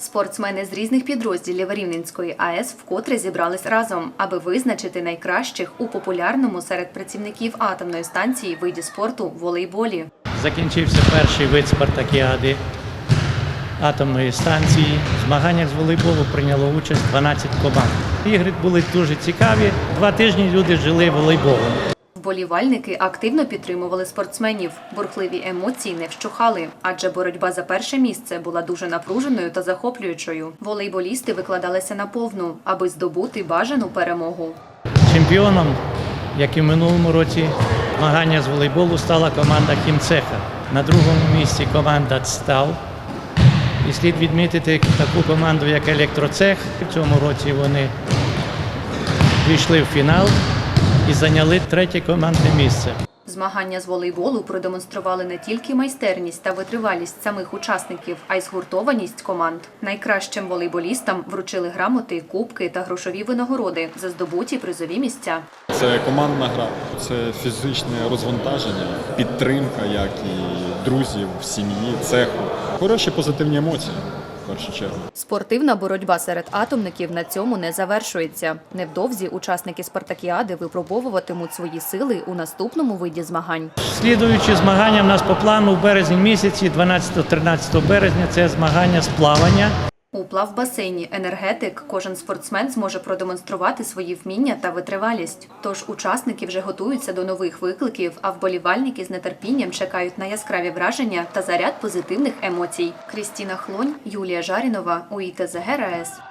Спортсмени з різних підрозділів Рівненської АЕС вкотре зібрались разом, аби визначити найкращих у популярному серед працівників атомної станції виді спорту волейболі. Закінчився перший вид спартакіади атомної станції. В змаганнях з волейболу прийняло участь 12 команд. Ігри були дуже цікаві. Два тижні люди жили волейболом. Вболівальники активно підтримували спортсменів. Бурхливі емоції не вщухали, адже боротьба за перше місце була дуже напруженою та захоплюючою. Волейболісти викладалися на повну, аби здобути бажану перемогу. Чемпіоном, як і в минулому році, змагання з волейболу стала команда Хімцеха. На другому місці команда ЦТАВ. І слід відмітити таку команду, як Електроцех. В цьому році вони війшли в фінал і зайняли третє командне місце. Змагання з волейболу продемонстрували не тільки майстерність та витривалість самих учасників, а й згуртованість команд. Найкращим волейболістам вручили грамоти, кубки та грошові винагороди за здобуті призові місця. Це командна гра, це фізичне розвантаження, підтримка, як і друзів, сім'ї, цеху. Хороші позитивні емоції, першу чергу. Спортивна боротьба серед атомників на цьому не завершується. Невдовзі учасники спартакіади випробовуватимуть свої сили у наступному виді змагань. Слідуючи змагання в нас по плану в березні місяці, 12-13 березня, це змагання з плавання. У плавбасейні енергетик кожен спортсмен зможе продемонструвати свої вміння та витривалість. Тож учасники вже готуються до нових викликів, а вболівальники з нетерпінням чекають на яскраві враження та заряд позитивних емоцій. Крістіна Хлонь, Юлія Жарінова, УІТЗГ РАЕС.